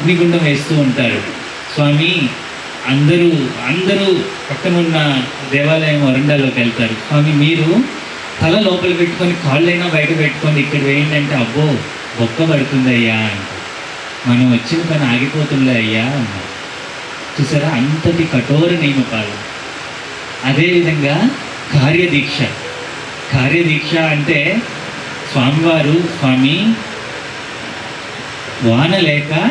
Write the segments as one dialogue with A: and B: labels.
A: అగ్నిగుండం వేస్తూ ఉంటారు. స్వామి అందరూ అందరూ పక్కనున్న దేవాలయం వరండాలోకి వెళ్తారు. స్వామి మీరు తల లోపల పెట్టుకొని కాళ్ళైనా బయట పెట్టుకొని ఇక్కడ వేయండి అంటే అబ్బో బొక్క పడుతుంది అయ్యా మనం వచ్చిన పని ఆగిపోతుందా అయ్యా అన్నారు చూసారా? అంతటి కఠోర నియమకాలు. అదేవిధంగా కార్యదీక్ష. కార్యదీక్ష అంటే స్వామివారు స్వామి వాన లేక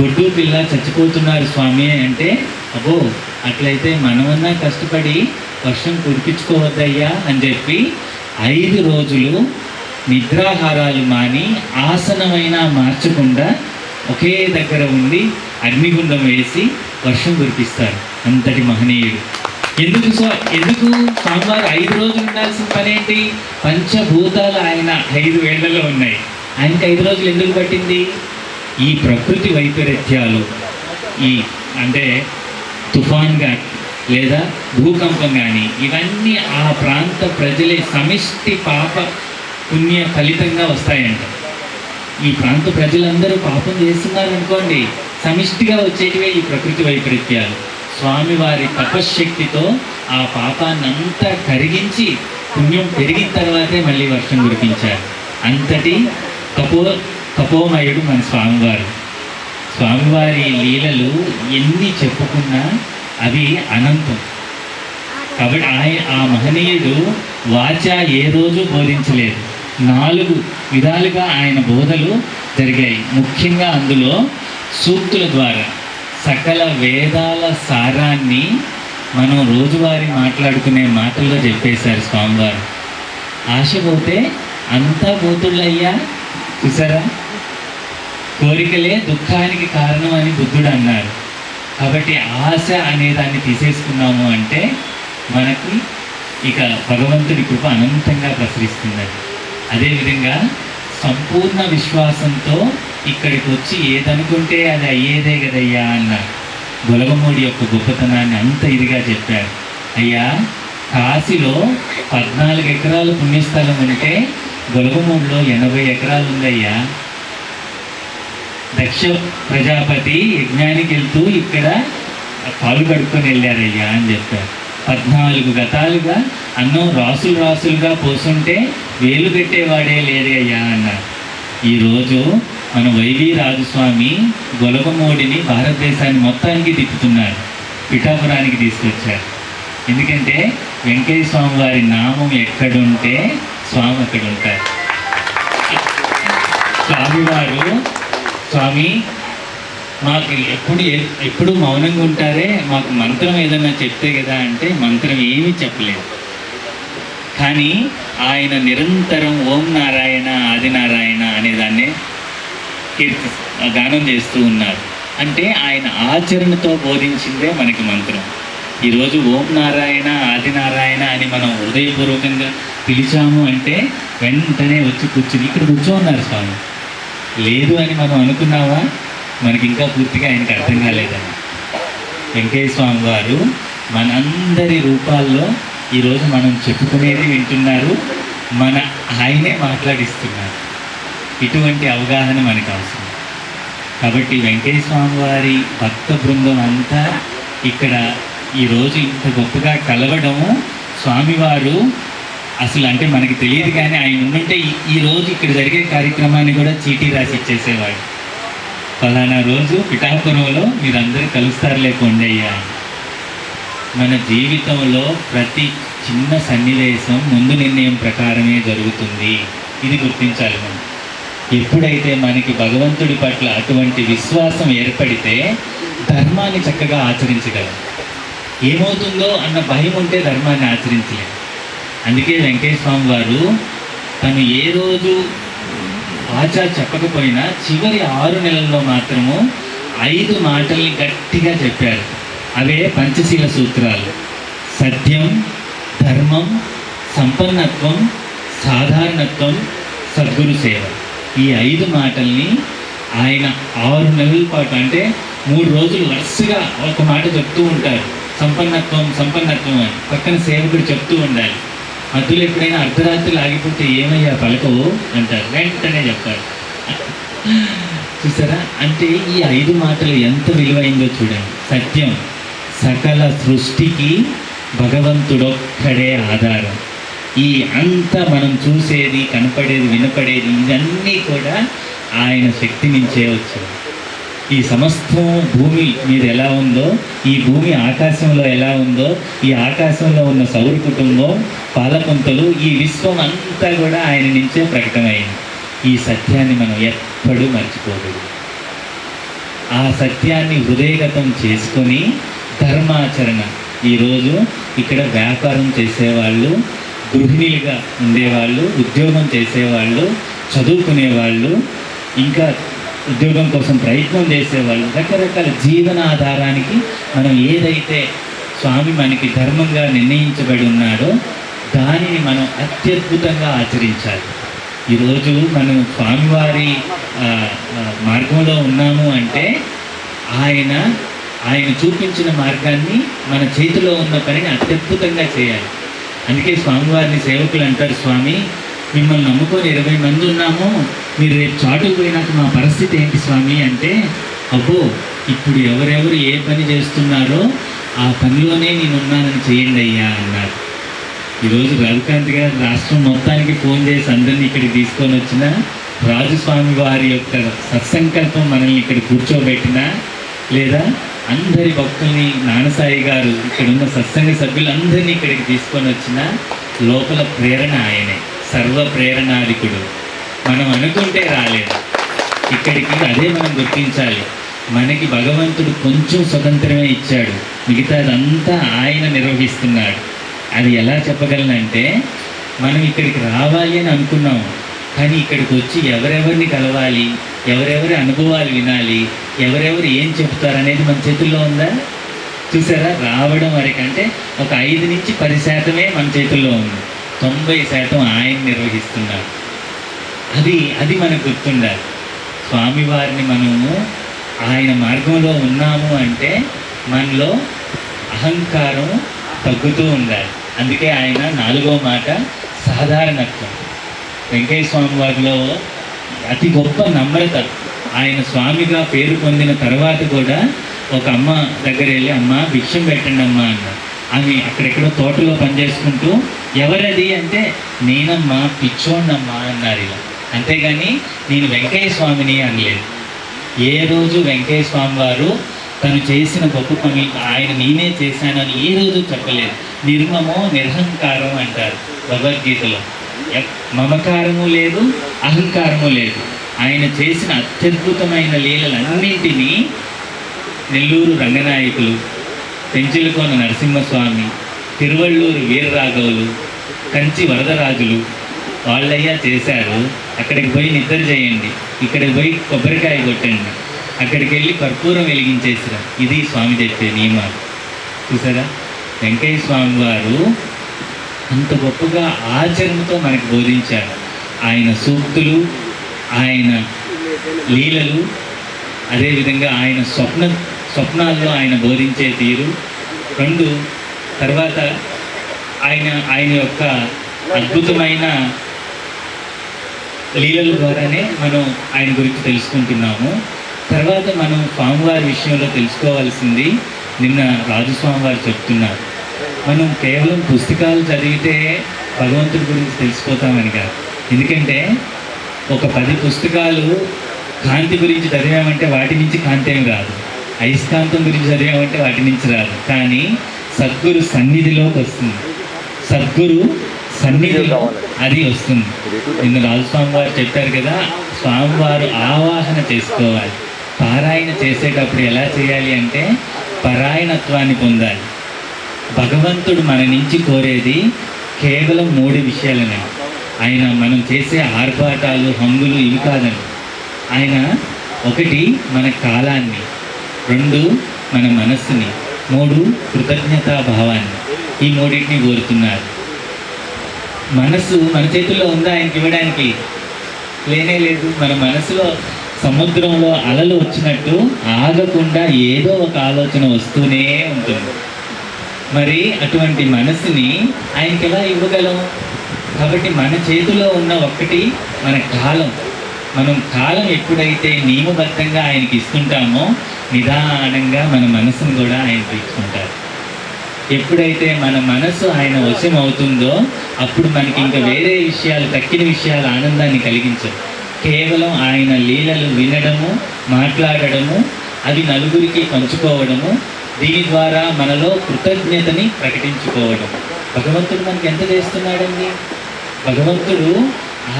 A: గొడ్డు పిల్ల చచ్చిపోతున్నారు స్వామి అంటే అబ్బో అట్లయితే మనమన్నా కష్టపడి వర్షం కురిపించుకోవద్దయ్యా అని చెప్పి ఐదు రోజులు నిద్రాహారాలు మాని ఆసనమైనా మార్చకుండా ఒకే దగ్గర ఉండి అగ్నిగుండం వేసి వర్షం కురిపిస్తారు. అంతటి మహనీయుడు. ఎందుకు సో ఎందుకు స్వామివారు ఐదు రోజులు ఉండాల్సిన పని ఏంటి? పంచభూతాలు ఆయన ఐదు వేళ్ళలో ఉన్నాయి. ఆయనకి ఐదు రోజులు ఎందుకు పట్టింది? ఈ ప్రకృతి వైపరీత్యాలు ఈ అంటే తుఫాన్ కానీ లేదా భూకంపం కానీ ఇవన్నీ ఆ ప్రాంత ప్రజలే సమిష్టి పాప పుణ్య ఫలితంగా వస్తాయంట. ఈ ప్రాంత ప్రజలందరూ పాపం చేస్తున్నారు అనుకోండి సమిష్టిగా వచ్చేటివే ఈ ప్రకృతి వైపరీత్యాలు. స్వామివారి తపశ్శక్తితో ఆ పాపాన్ని అంతా కరిగించి పుణ్యం పెరిగిన తర్వాతే మళ్ళీ వర్షం కురిపించారు. అంతటి తపో తపోమయుడు మన స్వామివారు. స్వామివారి లీలలు ఎన్ని చెప్పుకున్నా అవి అనంతం. కాబట్టి ఆయన ఆ మహనీయుడు వాచ ఏ రోజు బోధించలేదు. నాలుగు విధాలుగా ఆయన బోధలు జరిగాయి. ముఖ్యంగా అందులో సూక్తుల ద్వారా సకల వేదాల సారాన్ని మనం రోజువారీ మాట్లాడుకునే మాటల్లో చెప్పేశారు స్వామివారు. ఆశ పోతే అంతా బోతుళ్ళయ్యా చూసారా? కోరికలే దుఃఖానికి కారణం అని బుద్ధుడు అన్నారు కాబట్టి ఆశ అనే దాన్ని తీసేసుకున్నాము అంటే మనకి ఇక భగవంతుడి కృప అనంతంగా ప్రసరిస్తుందని అదేవిధంగా సంపూర్ణ విశ్వాసంతో ఇక్కడికి వచ్చి ఏదనుకుంటే అది అయ్యేదే కదయ్యా అన్నారు గొలగమూడి యొక్క గొప్పతనాన్ని అంత ఇదిగా చెప్పారు అయ్యా కాశీలో పద్నాలుగు ఎకరాలు పుణ్యస్థలం ఉంటే గొలగమూడిలో ఎనభై ఎకరాలు ఉందయ్యా. దక్ష ప్రజాపతి యజ్ఞానికి వెళ్తూ ఇక్కడ కాలు కడుక్కొని వెళ్ళారయ్యా అని చెప్పారు. పద్నాలుగు గతాలుగా అన్నం రాసులు రాసులుగా పోసుంటే వేలు పెట్టేవాడే లేదయ్యా అన్నారు. ఈరోజు మన వైవి రాజస్వామి గొలగమోడిని భారతదేశాన్ని మొత్తానికి తిప్పుతున్నారు పిఠాపురానికి తీసుకొచ్చారు ఎందుకంటే వెంకయ్య స్వామి వారి నామం ఎక్కడుంటే స్వామి అక్కడ ఉంటారు. స్వామివారు స్వామి మాకు ఎప్పుడు ఎప్పుడు మౌనంగా ఉంటారే మాకు మంత్రం ఏదన్నా చెప్తే కదా అంటే మంత్రం ఏమీ చెప్పలేదు. కానీ ఆయన నిరంతరం ఓం నారాయణ ఆదినారాయణ అనే దాన్ని కీర్తి గానం చేస్తూ ఉన్నారు. అంటే ఆయన ఆచరణతో బోధించిందే మనకి మంత్రం. ఈరోజు ఓం నారాయణ ఆదినారాయణ అని మనం హృదయపూర్వకంగా పిలిచాము అంటే వెంటనే వచ్చి కూర్చుని ఇక్కడ కూర్చోన్నారు స్వామి. లేదు అని మనం అనుకున్నావా? మనకి ఇంకా పూర్తిగా ఆయనకి అర్థం కాలేదని వెంకయ్య స్వామి వారు మనందరి రూపాల్లో ఈరోజు మనం చెప్పుకునేది వింటున్నారు. మన ఆయనే మాట్లాడిస్తున్నారు. ఇటువంటి అవగాహన మనకు అవసరం కాబట్టి వెంకయ్య స్వామి వారి భక్త బృందం అంతా ఇక్కడ ఈరోజు ఇంత గొప్పగా కలవడము స్వామివారు అసలు అంటే మనకి తెలియదు కానీ ఆయన ఉండుంటే ఈ- రోజు ఇక్కడ జరిగే కార్యక్రమాన్ని కూడా చీటీ రాసి ఇచ్చేసేవాడు. ఫలానా రోజు పిఠాపురంలో మీరందరూ కలుస్తారు లేకుండా అయ్యా మన జీవితంలో ప్రతి చిన్న సన్నివేశం ముందు నిర్ణయం ప్రకారమే జరుగుతుంది. ఇది గుర్తించాలి మనం. ఎప్పుడైతే మనకి భగవంతుడి పట్ల అటువంటి విశ్వాసం ఏర్పడితే ధర్మాన్ని చక్కగా ఆచరించగలం. ఏమవుతుందో అన్న భయం ఉంటే ధర్మాన్ని ఆచరించలేం. అందుకే వెంకటేశ్వర స్వామి వారు తను ఏ రోజు ఆచార చెప్పకపోయినా చివరి ఆరు నెలల్లో మాత్రము ఐదు మాటల్ని గట్టిగా చెప్పారు. అవే పంచశీల సూత్రాలు. సత్యం ధర్మం సంపన్నత్వం సాధారణత్వం సద్గురు సేవ. ఈ ఐదు మాటల్ని ఆయన ఆరు నెలల పాటు అంటే మూడు రోజులు వరుసగా ఒక మాట చెప్తూ ఉంటారు. సంపన్నత్వం సంపన్నత్వం అని. పక్కన సేవకుడు చెప్తూ ఉండాలి. మధ్యలో ఎప్పుడైనా అర్ధరాత్రి ఆగిపోతే ఏమయ్యా పలకవు అంటారు. వెంటనే చెప్తారు. చూసారా? అంటే ఈ ఐదు మాటలు ఎంత విలువైందో చూడండి. సత్యం. సకల సృష్టికి భగవంతుడొక్కడే ఆధారం. ఈ అంతా మనం చూసేది కనపడేది వినపడేది ఇవన్నీ కూడా ఆయన శక్తి నుంచే వచ్చాయి ఈ సమస్తం భూమి మీద ఎలా ఉందో ఈ భూమి ఆకాశంలో ఎలా ఉందో ఈ ఆకాశంలో ఉన్న సౌర కుటుంబం పాలకుంతలు ఈ విశ్వం అంతా కూడా ఆయన నుంచే ప్రకటమైంది. ఈ సత్యాన్ని మనం ఎప్పుడూ మర్చిపోకూడదు. ఆ సత్యాన్ని హృదయగతం చేసుకొని ధర్మాచరణ. ఈరోజు ఇక్కడ వ్యాపారం చేసేవాళ్ళు గృహిణీలుగా ఉండేవాళ్ళు ఉద్యోగం చేసేవాళ్ళు చదువుకునేవాళ్ళు ఇంకా ఉద్యోగం కోసం ప్రయత్నం చేసేవాళ్ళు రకరకాల జీవనాధారానికి మనం ఏదైతే స్వామి మనకి ధర్మంగా నిర్ణయించబడి ఉన్నాడో దానిని మనం అత్యద్భుతంగా ఆచరించాలి. ఈరోజు మనం స్వామివారి మార్గంలో ఉన్నాము అంటే ఆయన ఆయన చూపించిన మార్గాన్ని మన చేతిలో ఉన్న పనిని అత్యద్భుతంగా చేయాలి. అందుకే స్వామివారిని సేవకులు అంటారు స్వామి మిమ్మల్ని నమ్ముకొని ఇరవై మంది ఉన్నాము. మీరు రేపు చాటుకు పోయినాక మా పరిస్థితి ఏంటి స్వామి? అంటే అబ్బో ఇప్పుడు ఎవరెవరు ఏ పని చేస్తున్నారో ఆ పనిలోనే నేను ఉన్నానని చేయండి అయ్యా అన్నారు. ఈరోజు రవికాంత్ గారు రాష్ట్రం మొత్తానికి ఫోన్ చేసి అందరినీ ఇక్కడికి తీసుకొని వచ్చిన రాజస్వామి వారి యొక్క సత్సంకల్పం మనల్ని ఇక్కడ కూర్చోబెట్టిన లేదా అందరి భక్తుల్ని నానసాయి గారు ఇక్కడ ఉన్న సత్సంగ సభ్యులందరినీ ఇక్కడికి తీసుకొని వచ్చిన లోపల ప్రేరణ ఆయనే సర్వ ప్రేరణాధికుడు. మనం అనుకుంటే రాలేదు. ఇక్కడికి అదే మనం గుర్తించాలి. మనకి భగవంతుడు కొంచెం స్వతంత్రమే ఇచ్చాడు. మిగతాదంతా ఆయన నిర్వహిస్తున్నాడు. అది ఎలా చెప్పగలనంటే మనం ఇక్కడికి రావాలి అని అనుకున్నాం కానీ ఇక్కడికి వచ్చి ఎవరెవరిని కలవాలి ఎవరెవరి అనుభవాలు వినాలి ఎవరెవరు ఏం చెప్తారనేది మన చేతుల్లో ఉందా? చూసారా? రావడం వరకంటే ఒక ఐదు నుంచి పది శాతమే మన చేతుల్లో ఉంది. తొంభై శాతం ఆయన నిర్వహిస్తున్నారు. అది అది మనకు గుర్తుండాలి స్వామివారిని మనము ఆయన మార్గంలో ఉన్నాము అంటే మనలో అహంకారం తగ్గుతూ ఉండాలి. అందుకే ఆయన నాలుగో మాట సాధారణత్వం. వెంకయ్య స్వామి వారిలో అతి గొప్ప నమ్రత. ఆయన స్వామిగా పేరు పొందిన తర్వాత కూడా ఒక అమ్మ దగ్గర వెళ్ళి అమ్మ భిక్షం పెట్టండి అమ్మ అన్నారు ఆమె అక్కడెక్కడో తోటలో పనిచేసుకుంటూ ఎవరది? అంటే నేనమ్మా పిచ్చోండమ్మా అన్నారు ఇలా. అంతేగాని నేను వెంకయ్య స్వామిని అనలేదు. ఏ రోజు వెంకయ్య స్వామి వారు తను చేసిన గొప్ప పని ఆయన నేనే చేశానని ఏ రోజు చెప్పలేదు. నిర్మమో నిరహంకారం అంటారు భగవద్గీతలో. మమకారము లేదు అహంకారము లేదు. ఆయన చేసిన అత్యద్భుతమైన లీలలన్నింటినీ నెల్లూరు రంగనాయకులు పెంచిలకోన నరసింహస్వామి తిరువళ్ళూరు వీరరాఘవులు కంచి వరదరాజులు వాళ్ళయ్యా చేశారు. అక్కడికి పోయి నిద్ర చేయండి. ఇక్కడికి పోయి కొబ్బరికాయ కొట్టండి. అక్కడికి వెళ్ళి కర్పూరం వెలిగించేసిరా. ఇది స్వామి చెప్పే నియమాలు. చూసారా? వెంకయ్య స్వామి వారు అంత గొప్పగా ఆచరణతో మనకు బోధించారు. ఆయన సూక్తులు ఆయన లీలలు అదేవిధంగా ఆయన స్వప్న స్వప్నాల్లో ఆయన బోధించే తీరు. రెండు తర్వాత ఆయన ఆయన యొక్క అద్భుతమైన లీలల ద్వారానే మనం ఆయన గురించి తెలుసుకుంటున్నాము. తర్వాత మనం స్వామివారి విషయంలో తెలుసుకోవాల్సింది నిన్న రాజస్వామి వారు చెప్తున్నారు. మనం కేవలం పుస్తకాలు చదివితే భగవంతుడి గురించి తెలిసిపోతామని కాదు. ఎందుకంటే ఒక పది పుస్తకాలు కాంతి గురించి చదివామంటే వాటి నుంచి కాంతి ఏమి రాదు. అయస్కాంతం గురించి చదివామంటే వాటి నుంచి రాదు. కానీ సద్గురు సన్నిధిలోకి వస్తుంది. సద్గురు సన్నిధిలో అది వస్తుంది. నిన్న రాజస్వామి వారు చెప్పారు కదా స్వామివారు ఆవాహన చేసుకోవాలి. పారాయణ చేసేటప్పుడు ఎలా చేయాలి అంటే పరాయణత్వాన్ని పొందాలి. భగవంతుడు మన నుంచి కోరేది కేవలం మూడు విషయాలనే. ఆయన మనం చేసే ఆర్భాటాలు హంగులు ఇవి కాదని ఆయన ఒకటి మన కాలాన్ని రెండు మన మనస్సుని మూడు కృతజ్ఞతా భావాన్ని ఈ మూడింటిని కోరుతున్నారు. మనస్సు మన చేతుల్లో ఉందా ఆయనకి ఇవ్వడానికి? లేనే లేదు. మన మనసులో సముద్రంలో అలలు వచ్చినట్టు ఆగకుండా ఏదో ఒక ఆలోచన వస్తూనే ఉంటుంది. మరి అటువంటి మనసుని ఆయనకి ఎలా ఇవ్వగలం? కాబట్టి మన చేతిలో ఉన్న ఒక్కటి మన కాలం. మనం కాలం ఎప్పుడైతే నియమబద్ధంగా ఆయనకి ఇస్తుంటామో నిదానంగా మన మనసును కూడా ఆయన తీసుకుంటారు ఎప్పుడైతే మన మనసు ఆయన వశం అవుతుందో అప్పుడు మనకి ఇంకా వేరే విషయాలు తక్కిన విషయాలు ఆనందాన్ని కలిగించవు. కేవలం ఆయన లీలలు వినడము మాట్లాడడము అవి నలుగురికి పంచుకోవడము దీని ద్వారా మనలో కృతజ్ఞతని ప్రకటించుకోవడం. భగవంతుడు మనకి ఎంత చేస్తున్నాడండి? భగవంతుడు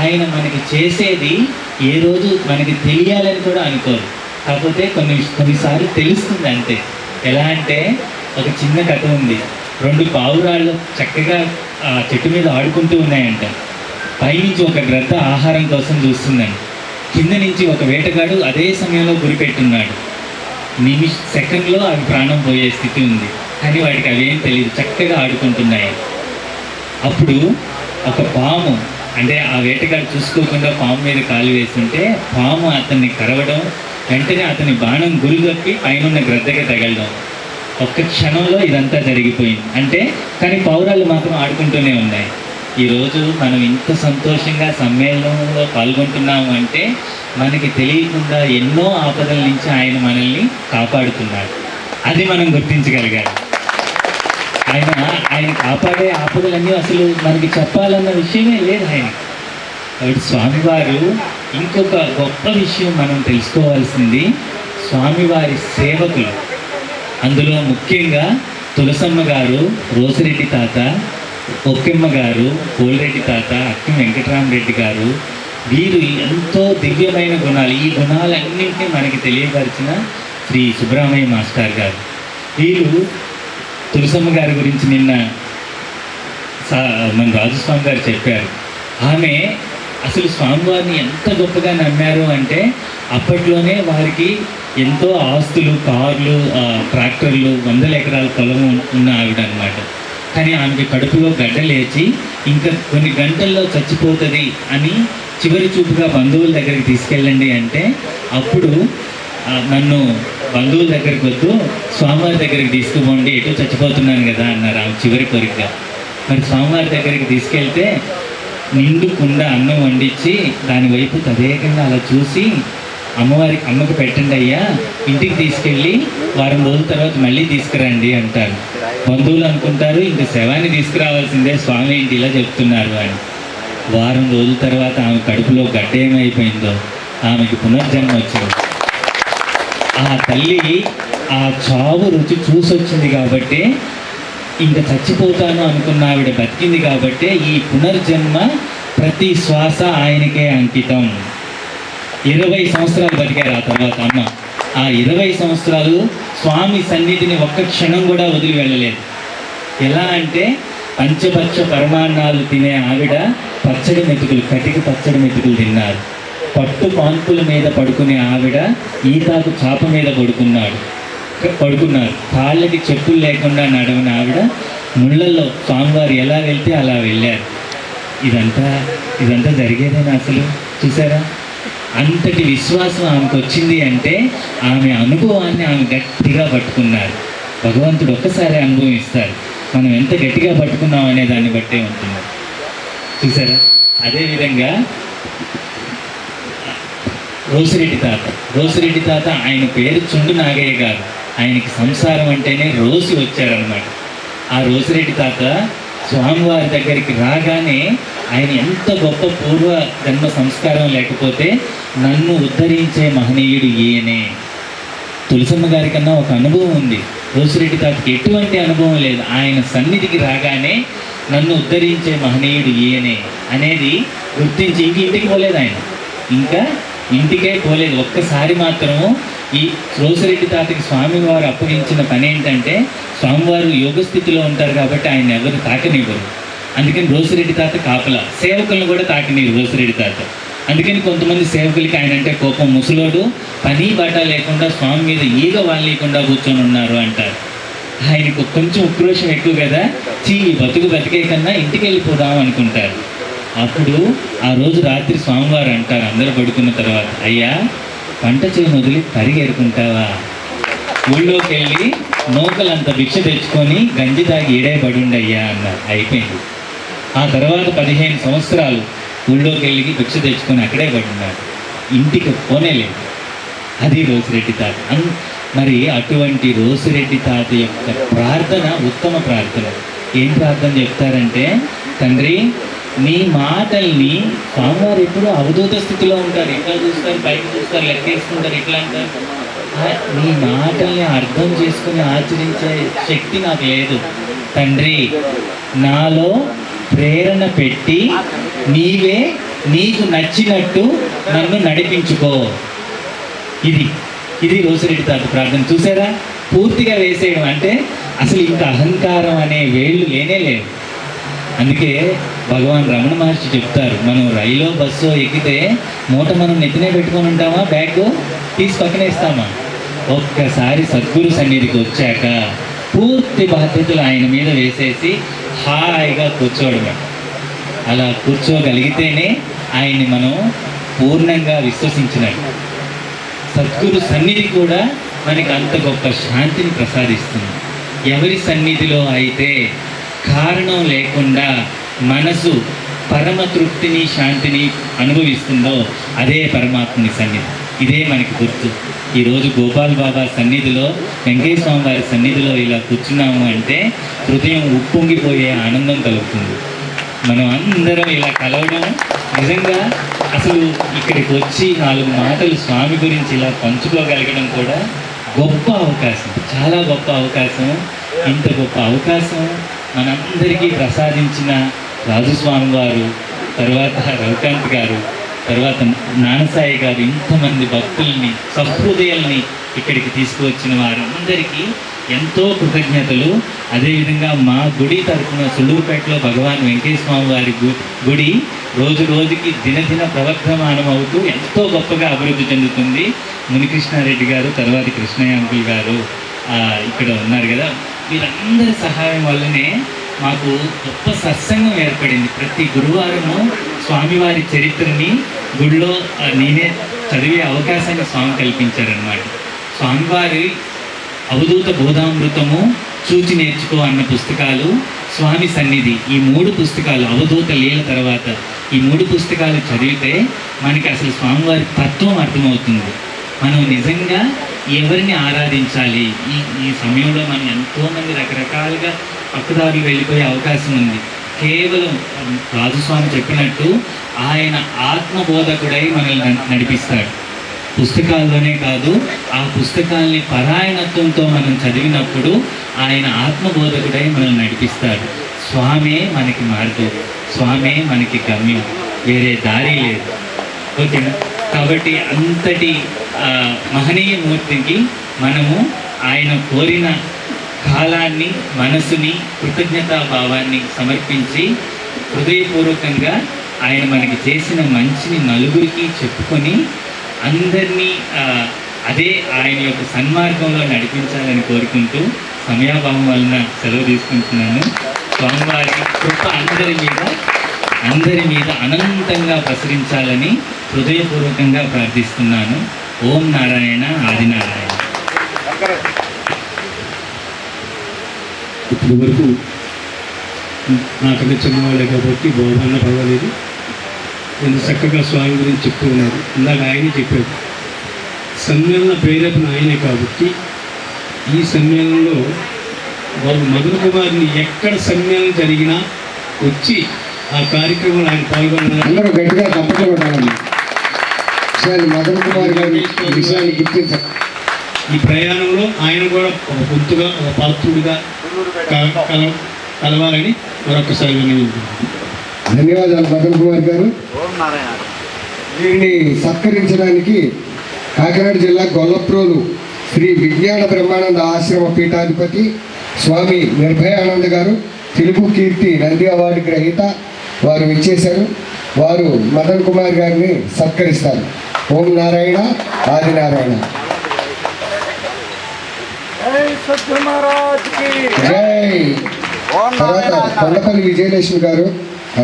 A: ఆయన మనకి చేసేది ఏ రోజు మనకి తెలియాలని కూడా అనుకోరు. కాకపోతే కొన్ని కొన్నిసార్లు తెలుస్తుంది అంతే. ఎలా అంటే ఒక చిన్న కథ ఉంది. రెండు పావురాళ్ళు చక్కగా ఆ చెట్టు మీద ఆడుకుంటూ ఉన్నాయంట. పైనుంచి ఒక గ్రద్ద ఆహారం కోసం చూస్తుందని కింద నుంచి ఒక వేటగాడు అదే సమయంలో గురిపెట్టున్నాడు నిమిష సెకండ్లో అవి ప్రాణం పోయే స్థితి ఉంది. కానీ వాడికి అవేం తెలియదు చక్కగా ఆడుకుంటున్నాయి. అప్పుడు ఒక పాము అంటే ఆ వేటగాడు చూసుకోకుండా పాము మీద కాలు వేస్తుంటే పాము అతన్ని కరవడం వెంటనే అతని బాణం గురిగొప్పి పైన గ్రద్దగా తగలడం. ఒక్క క్షణంలో ఇదంతా జరిగిపోయింది. అంటే కానీ పౌరాలు మాత్రం ఆడుకుంటూనే ఉన్నాయి. ఈరోజు మనం ఇంత సంతోషంగా సమ్మేళనంలో పాల్గొంటున్నాము అంటే మనకి తెలియకుండా ఎన్నో ఆపదల నుంచి ఆయన మనల్ని కాపాడుతున్నాడు. అది మనం గుర్తించగలగాలి. ఆయన ఆయన కాపాడే ఆపదలన్నీ అసలు మనకి చెప్పాలన్న విషయమే లేదు ఆయన. కాబట్టి స్వామివారు ఇంకొక గొప్ప విషయం మనం తెలుసుకోవాల్సింది. స్వామివారి సేవకులు. అందులో ముఖ్యంగా తులసమ్మ గారు రోసిరెడ్డి తాత ఒక్కెమ్మ గారు పోలిరెడ్డి తాత అక్కి వెంకటరామరెడ్డి గారు వీరు ఎంతో దివ్యమైన గుణాలు ఈ గుణాలన్నింటినీ మనకి తెలియపరిచిన శ్రీ సుబ్రహ్మణ్య మాస్టర్ గారు. వీరు తులసమ్మ గారి గురించి నిన్న సా- మన రాజస్వామి గారు చెప్పారు. ఆమె అసలు స్వామివారిని ఎంత గొప్పగా నమ్మారు అంటే అప్పట్లోనే వారికి ఎంతో ఆస్తులు కార్లు ట్రాక్టర్లు వందల ఎకరాల పొలం ఉన్న ఆవిడ అనమాట కానీ ఆమెకి కడుపులో గడ్డ లేచి ఇంకా కొన్ని గంటల్లో చచ్చిపోతుంది అని చివరి చూపుగా బంధువుల దగ్గరికి తీసుకెళ్ళండి అంటే అప్పుడు నన్ను బంధువుల దగ్గరికి వద్దు స్వామివారి దగ్గరికి తీసుకుపోండి ఎటు చచ్చిపోతున్నాను కదా అన్నారు ఆమె చివరి కోరిక మరి స్వామివారి దగ్గరికి తీసుకెళ్తే నిండు కుండ అన్నం వండించి దాని వైపు తదేకంగా అలా చూసి అమ్మవారికి అమ్మకు పెట్టండి అయ్యా ఇంటికి తీసుకెళ్ళి వారం రోజుల తర్వాత మళ్ళీ తీసుకురండి అంటారు. బంధువులు అనుకుంటారు ఇంక శవాన్ని తీసుకురావాల్సిందే. స్వామి ఏంటి ఇలా చెప్తున్నారు అని. వారం రోజుల తర్వాత ఆమె కడుపులో గడ్డ ఏమైపోయిందో ఆమెకి పునర్జన్మ వచ్చింది. ఆ తల్లి ఆ చావు రుచి చూసొచ్చింది కాబట్టి ఇంకా చచ్చిపోతాను అనుకున్న ఆవిడ బతికింది కాబట్టి ఈ పునర్జన్మ ప్రతి శ్వాస ఆయనకే అంకితం. ఇరవై సంవత్సరాలు బతికారు ఆ తర్వాత అమ్మ. ఆ ఇరవై సంవత్సరాలు స్వామి సన్నిధిని ఒక్క క్షణం కూడా వదిలి వెళ్ళలేదు. ఎలా అంటే పంచపచ్చ పరమాన్నాలు తినే ఆవిడ పచ్చడి మెతుకులు కటికి పచ్చడి మెతుకులు తిన్నారు. పట్టు పాన్పుల మీద పడుకునే ఆవిడ ఈతాకు చాప మీద పడుకున్నాడు. పడుకున్నారు కాళ్ళకి చెప్పులు లేకుండా నడవని ఆవిడ ముళ్ళల్లో స్వామివారు ఎలా వెళ్తే అలా వెళ్ళారు. ఇదంతా ఇదంతా జరిగేదేనా అసలు? చూసారా? అంతటి విశ్వాసం ఆమెకు వచ్చింది అంటే ఆమె అనుభవాన్ని ఆమె గట్టిగా పట్టుకున్నారు. భగవంతుడు ఒక్కసారి అనుభవం ఇస్తారు మనం ఎంత గట్టిగా పట్టుకున్నాం అనే దాన్ని బట్టే ఉంటుంది చూసారా? అదేవిధంగా రోసిరెడ్డి తాత. రోసిరెడ్డి తాత ఆయన పేరు చుండు నాగయ్య గారు. ఆయనకి సంసారం అంటేనే రోసి వచ్చారనమాట ఆ రోసిరెడ్డి తాత స్వామివారి దగ్గరికి రాగానే ఆయన ఎంత గొప్ప పూర్వ జన్మ సంస్కారం లేకపోతే నన్ను ఉద్ధరించే మహనీయుడు ఈయనే. తులసమ్మ గారి కన్నా ఒక అనుభవం ఉంది. రోసిరెడ్డి తాతకి ఎటువంటి అనుభవం లేదు. ఆయన సన్నిధికి రాగానే నన్ను ఉద్ధరించే మహనీయుడు ఈయనే అనేది గుర్తించి ఇంక ఇంటికి పోలేదు ఆయన. ఇంకా ఇంటికే పోలేదు. ఒక్కసారి మాత్రము ఈ రోసిరెడ్డి తాతకి స్వామివారు అప్పగించిన పని ఏంటంటే స్వామివారు యోగ స్థితిలో ఉంటారు కాబట్టి ఆయన ఎవరు తాకనివ్వరు. అందుకని రోసిరెడ్డి తాత కాపల. సేవకులను కూడా తాకనివ్వరు రోసిరెడ్డి తాత. అందుకని కొంతమంది సేవకులకి ఆయన అంటే కోపం ముసలోడు పని బాట లేకుండా స్వామి మీద ఈగ వాళ్ళకుండా కూర్చొని ఉన్నారు అంటారు. ఆయనకు కొంచెం ఉక్రోషం ఎక్కువ కదా. చీ బతుకు బతికే కన్నా ఇంటికి వెళ్ళిపోదాం అనుకుంటారు. అప్పుడు ఆ రోజు రాత్రి స్వామివారు అంటారు అందరూ పడుకున్న తర్వాత అయ్యా పంట చేను వదిలి పరిగెరుకుంటావా? ఊళ్ళోకి వెళ్ళి నూకలంత భిక్ష తెచ్చుకొని గంజి తాగి ఈడే పడుండి అయ్యా అన్నారు. అయిపోయింది. ఆ తర్వాత పదిహేను సంవత్సరాలు ఊళ్ళోకి వెళ్ళి భిక్ష తెచ్చుకొని అక్కడే పడున్నాడు ఇంటికి పోనేలేదు అది రోసిరెడ్డి తాత. అన్ మరి అటువంటి రోసిరెడ్డి తాత యొక్క ప్రార్థన ఉత్తమ ప్రార్థన. ఏం ప్రార్థన చెప్తారంటే తండ్రి నీ మాటల్ని స్వామివారు ఎప్పుడు అవధూత స్థితిలో ఉంటారు. ఎట్లా చూస్తారు? పైకి చూస్తారు? లెక్కేసుకుంటారు? ఎట్లా అంటారు? నీ మాటల్ని అర్థం చేసుకుని ఆచరించే శక్తి నాకు లేదు. తండ్రి నాలో ప్రేరణ పెట్టి నీవే నీకు నచ్చినట్టు నన్ను నడిపించుకో. ఇది ఇది రోజురెడ్డి తాత ప్రార్థన. చూసారా? పూర్తిగా వేసేయడం అంటే అసలు ఇంకా అహంకారం అనే వేళ్ళు లేనే లేవు అందుకే భగవాన్ రమణ మహర్షి చెప్తారు మనం రైలు బస్సు ఎక్కితే మూట మనం నెత్తినే పెట్టుకొని ఉంటామా? బ్యాగ్ తీసి పక్కనేస్తామా ఒక్కసారి సద్గురు సన్నిధికి వచ్చాక పూర్తి బాధ్యతలు ఆయన మీద వేసేసి హాయిగా కూర్చోవడమే అలా కూర్చోగలిగితేనే ఆయన్ని మనం పూర్ణంగా విశ్వసించినట్టు. సద్గురు సన్నిధి కూడా మనకి అంత గొప్ప శాంతిని ప్రసాదిస్తుంది. ఎవరి సన్నిధిలో అయితే కారణం లేకుండా మనసు పరమ తృప్తిని శాంతిని అనుభవిస్తుందో అదే పరమాత్మని సన్నిధి. ఇదే మనకి గుర్తు. ఈరోజు గోపాల్ బాబా సన్నిధిలో వెంకటేశ్వర స్వామి వారి సన్నిధిలో ఇలా కూర్చున్నాము అంటే హృదయం ఉప్పొంగిపోయే ఆనందం కలుగుతుంది. మనం అందరం ఇలా కలవడం నిజంగా అసలు ఇక్కడికి వచ్చి నాలుగు మాటలు స్వామి గురించి ఇలా పంచుకోగలగడం కూడా గొప్ప అవకాశం. చాలా గొప్ప అవకాశం. ఇంత గొప్ప అవకాశం మనందరికీ ప్రసాదించిన రాజుస్వామి వారు తర్వాత రవికాంత్ గారు తర్వాత నానసాయి గారు ఇంతమంది భక్తుల్ని సహృదయాల్ని ఇక్కడికి తీసుకువచ్చిన వారందరికీ ఎంతో కృతజ్ఞతలు. అదేవిధంగా మా గుడి తరఫున సుళ్ళూరుపేటలో భగవాన్ వెంకటేశ్వర వారి గు- గుడి రోజు రోజుకి దినదిన ప్రవర్ధమానం అవుతూ ఎంతో గొప్పగా అభివృద్ధి చెందుతుంది. మునికృష్ణారెడ్డి గారు తర్వాత కృష్ణయ్య అంకుల్ గారు ఇక్కడ ఉన్నారు కదా. వీరందరి సహాయం వల్లనే మాకు గొప్ప సత్సంగం ఏర్పడింది. ప్రతి గురువారము స్వామివారి చరిత్రని గుడిలో నేనే చదివే అవకాశాన్ని స్వామి కల్పించారనమాట స్వామివారి అవధూత బోధామృతము చూచి నేర్చుకో అన్న పుస్తకాలు స్వామి సన్నిధి. ఈ మూడు పుస్తకాలు అవధూత లీల తర్వాత ఈ మూడు పుస్తకాలు చదివితే మనకి అసలు స్వామివారి తత్వం అర్థమవుతుంది. మనం నిజంగా ఎవరిని ఆరాధించాలి? ఈ ఈ సమయంలో మనం ఎంతోమంది రకరకాలుగా పక్కదారులు వెళ్ళిపోయే అవకాశం ఉంది. కేవలం రాజస్వామి చెప్పినట్టు ఆయన ఆత్మబోధకుడై మనల్ని న- నడిపిస్తాడు. పుస్తకాల్లోనే కాదు ఆ పుస్తకాల్ని పరాయణత్వంతో మనం చదివినప్పుడు ఆయన ఆత్మబోధకుడై మనల్ని నడిపిస్తాడు. స్వామే మనకి మార్గం స్వామే మనకి గమ్యం వేరే దారి లేదు. ఓకేనా? కాబట్టి అంతటి మహనీయ మూర్తికి మనము ఆయన కోరిన కాలాన్ని మనసుని కృతజ్ఞతా భావాన్ని సమర్పించి హృదయపూర్వకంగా ఆయన మనకి చేసిన మంచిని నలుగురికి చెప్పుకొని అందరినీ అదే ఆయన యొక్క సన్మార్గంలో నడిపించాలని కోరుకుంటూ సమయాభావం వలన సెలవు తీసుకుంటున్నాను. స్వామివారి కృప అందరి మీద అందరి మీద అనంతంగా ప్రసరించాలని హృదయపూర్వకంగా ప్రార్థిస్తున్నాను. ఓం నారాయణ ఆదినారాయణ.
B: ఇప్పటి వరకు నాకంటే చిన్నవాళ్ళే కాబట్టి బోధన పర్వాలేదు ఎంత చక్కగా స్వామి గురించి చెప్తూ ఉన్నారు ఇందాక ఆయనే చెప్పారు సమ్మేళన ప్రేరేపణ ఆయనే కాబట్టి ఈ సమ్మేళనంలో వాళ్ళు మధుర కుమార్ని ఎక్కడ సమ్మేళనం జరిగినా వచ్చి ఆ కార్యక్రమంలో ఆయన పాల్గొన్నారు
C: గట్టిగా తప్పకుండా మధుర మదన్ కుమార్ గారి విషయాన్ని గుర్తించారు
B: ఈ ప్రయాణంలో ఆయన కూడా ఒక గుర్తుగా ఒక పాత్రుడిగా కల కలవాలని మరొకసారి
C: ధన్యవాదాలు మదన్ కుమార్ గారు. వీరిని సత్కరించడానికి కాకినాడ జిల్లా గొల్లప్రోలు శ్రీ విజ్ఞాన బ్రహ్మానంద ఆశ్రమ పీఠాధిపతి స్వామి నిర్భయానంద గారు తెలుగు కీర్తి నంది అవార్డు గ్రహీత వారు విచ్చేశారు. వారు మదన్ కుమార్ గారిని సత్కరిస్తారు. ఓం నారాయణ ఆది నారాయణ.
D: జై సత్య
C: జై. తర్వాత కొండపల్లి విజయలక్ష్మి గారు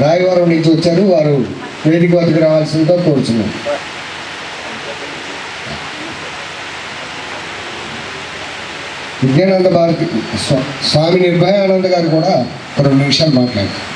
C: రాయవరం నుంచి వచ్చారు. వారు వేదిక వద్దకు రావాల్సిందిగా కోరుచున్నాం విజ్ఞానంద భారతి స్వా- స్వామి నిర్భయానంద గారు కూడా ఒక రెండు నిమిషాలు మాట్లాడారు.